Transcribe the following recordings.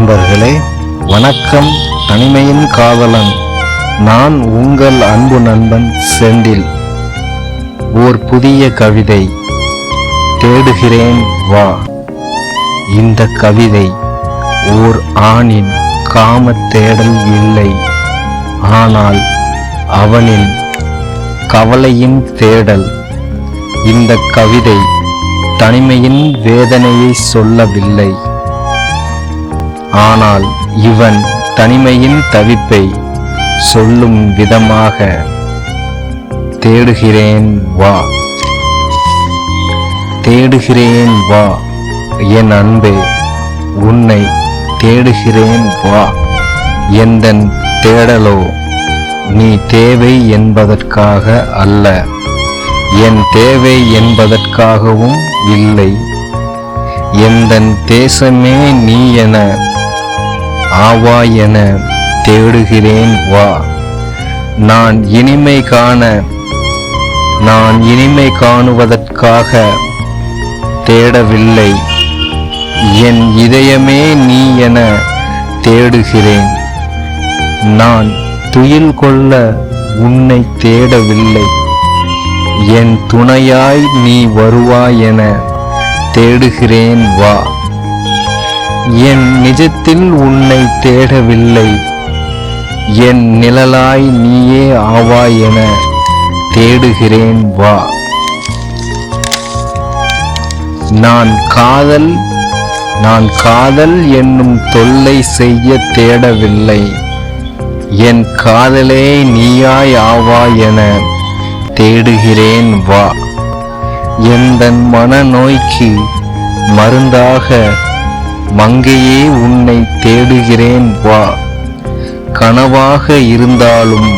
நண்பர்களே வணக்கம் தனிமையின் காதலன். நான் உங்கள் அன்பு நண்பன் செந்தில். ஓர் புதிய கவிதை தேடுகிறேன் வா. இந்த கவிதை ஓர் ஆணின் காமத் தேடல் இல்லை. ஆனால் அவனின் கவலையின் தேடல். இந்த கவிதை தனிமையின் வேதனையை சொல்லவில்லை. ஆனால் இவன் தனிமையின் தவிப்பை சொல்லும் விதமாக தேடுகிறேன் வா. தேடுகிறேன் வா. என் அன்பே உன்னை தேடுகிறேன் வா. எந்தன் தேடலோ நீ தேவை என்பதற்காக அல்ல. என் தேவை என்பதற்காகவும் இல்லை. எந்தன் தேசமே நீ என ஆவா என தேடுகிறேன் வா. நான் இனிமை காண நான் இனிமை காணுவதற்காக தேடவில்லை. என் இதயமே நீ என தேடுகிறேன். நான் துயில் கொள்ள உன்னை தேடவில்லை. என் துணையாய் நீ வருவாய் என தேடுகிறேன் வா. என் நிஜத்தில் உன்னை தேடவில்லை. என் நிழலாய் நீயே ஆவாய் என தேடுகிறேன் வா. நான் காதல் நான் காதல் என்னும் தொல்லை செய்ய தேடவில்லை. என் காதலே நீயாய் ஆவா என தேடுகிறேன் வா. எந்தன் மனநோய்க்கு மருந்தாக மங்கையே உன்னை தேடுகிறேன் வா. கனவாக இருந்தாலும்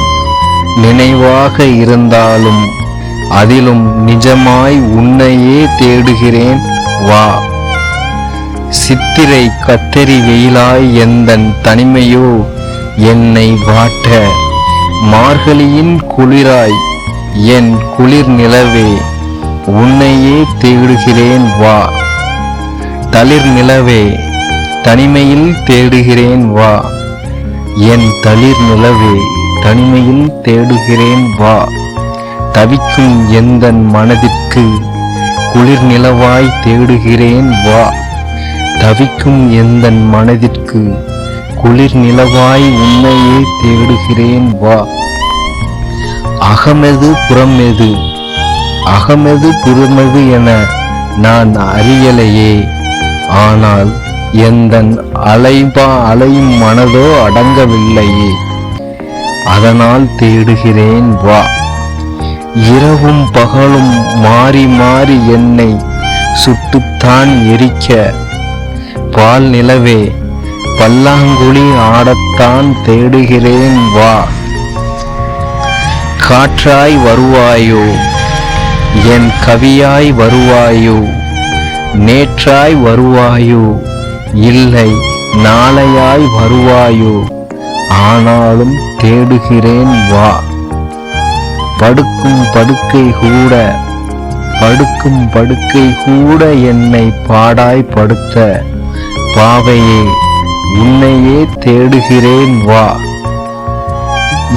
நினைவாக இருந்தாலும் அதிலும் நிஜமாய் உன்னையே தேடுகிறேன் வா. சித்திரை கத்தரி வெயிலாய் எந்தன் தனிமையோ என்னை வாட்ட. மார்கழியின் குளிராய் என் குளிர் நிலவே உன்னையே தேடுகிறேன் வா. தளிர் நிலவே தனிமையில் தேடுகிறேன் வா. என் தளிர் நிலவே தனிமையில் தேடுகிறேன் வா. தவிக்கும் எந்தன் மனதிற்கு குளிர் நிலவாய் தேடுகிறேன் வா. தவிக்கும் எந்தன் மனதிற்கு குளிர் நிலவாய் உண்மையை தேடுகிறேன் வா. அகமெது புறமெது அகமெது புறமெது என நான் அறியலையே. ஆனால் எந்தன் அலைபா அலையும் மனதோ அடங்கவில்லையே. அதனால் தேடுகிறேன் வா. இரவும் பகலும் மாறி மாறி என்னை சுட்டுத்தான் எரிக்க. பால் நிலவே பல்லாங்குழி ஆடத்தான் தேடுகிறேன் வா. காற்றாய் வருவாயோ? என் கவியாய் வருவாயோ? நேற்றாய் வருவாயோ? இல்லை நாளையாய் வருவாயோ? ஆனாலும் தேடுகிறேன் வா. படுக்கும் படுக்கை கூட படுக்கும் படுக்கை கூட என்னை பாடாய் படுத்த. பாவையே உன்னையே தேடுகிறேன் வா.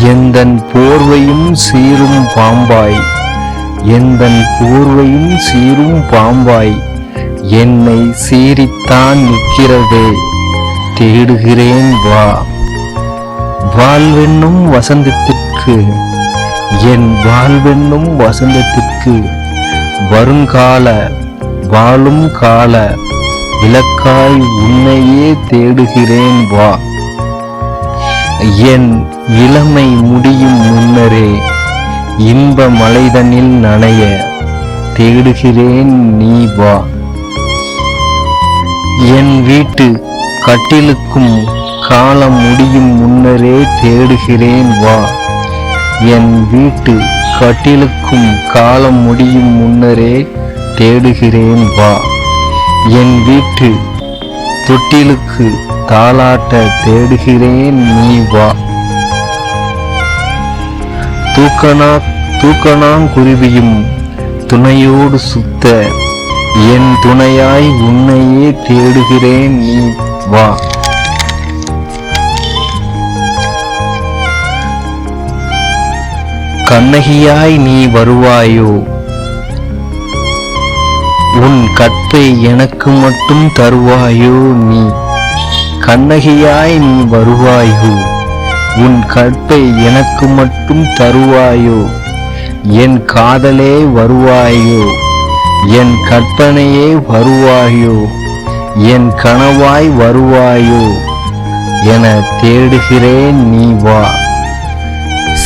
எந்தன் போர்வையும் சீரும் பாம்பாய் எந்தன் போர்வையும் சீரும் பாம்பாய் என்னை சீரித்தான் நிற்கிறதே. தேடுகிறேன் வா. வாழ்வென்னும் வசந்தத்திற்கு என் வாழ்வென்னும் வசந்தத்திற்கு வருங்கால வாழும் கால விளக்காய் உன்னையே தேடுகிறேன் வா. என் இளமை முடியும் முன்னரே இன்ப மலைதனில் நனைய தேடுகிறேன் நீ வா. என் வீட்டு கட்டிலுக்கும் காலம் முடியும் முன்னரே தேடுகிறேன் வா. என் வீட்டு கட்டிலுக்கும் காலம் முடியும் முன்னரே தேடுகிறேன் வா. என் வீட்டு தொட்டிலுக்கு தாளாட்ட தேடுகிறேன் நீ வா. தூக்கணா தூக்கணாங்குருவியும் துணையோடு சுத்த என் துணையாய் உன்னையே தேடுகிறேன் நீ வா. கண்ணகியாய் நீ வருவாயோ? உன் கற்பை எனக்கு மட்டும் தருவாயோ நீ? கண்ணகியாய் நீ வருவாயோ? உன் கற்பை எனக்கு மட்டும் தருவாயோ? என் காதலே வருவாயோ? என் கற்பனையே வருவாயோ? என் கனவாய் வருவாயோ? என தேடுகிறேன் நீ வா.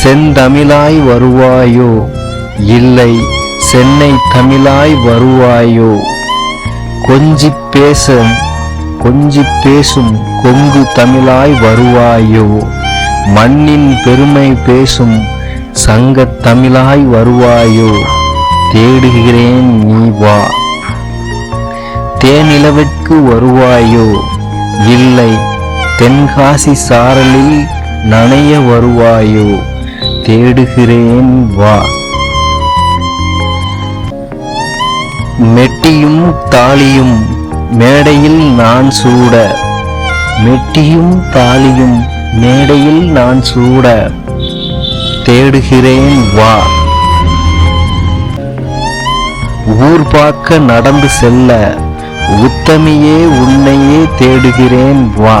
செந்தமிழாய் வருவாயோ? இல்லை சென்னை தமிழாய் வருவாயோ? கொஞ்சி பேச கொஞ்சி பேசும் கொங்கு தமிழாய் வருவாயோ? மண்ணின் பெருமை பேசும் சங்கத் தமிழாய் வருவாயோ? தேடுகிறேன் நீ வா. தேனிலவிற்கு வருவாயோ? இல்லை. தென்காசி சாரலில் நனைய வருவாயோ? தேடுகிறேன் வா. மெட்டியும் தாலியும் மேடையில் நான் சூட. மெட்டியும் தாலியும் மேடையில் நான் சூட. தேடுகிறேன் வா. ஊர் பார்க்க நடந்து செல்ல உத்தமியே உன்னையே தேடுகிறேன் வா.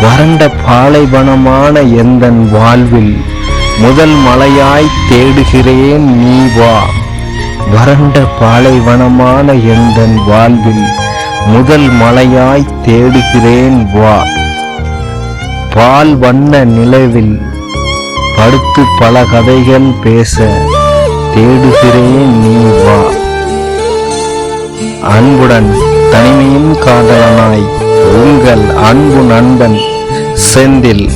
வறண்ட பாலைவனமான எந்தன் வாழ்வில் முதல் மலையாய் தேடுகிறேன் நீ வா. வறண்ட பாலைவனமான எந்தன் வாழ்வில் முதல் மலையாய் தேடுகிறேன் வா. பால் வண்ண நிலவில் படுத்து பல கதைகள் பேச தேடுகிறேன் நீ வா. அன்புடன் தனிமையின் காதலனாய் உங்கள் அன்பு நண்பன் செந்தில்.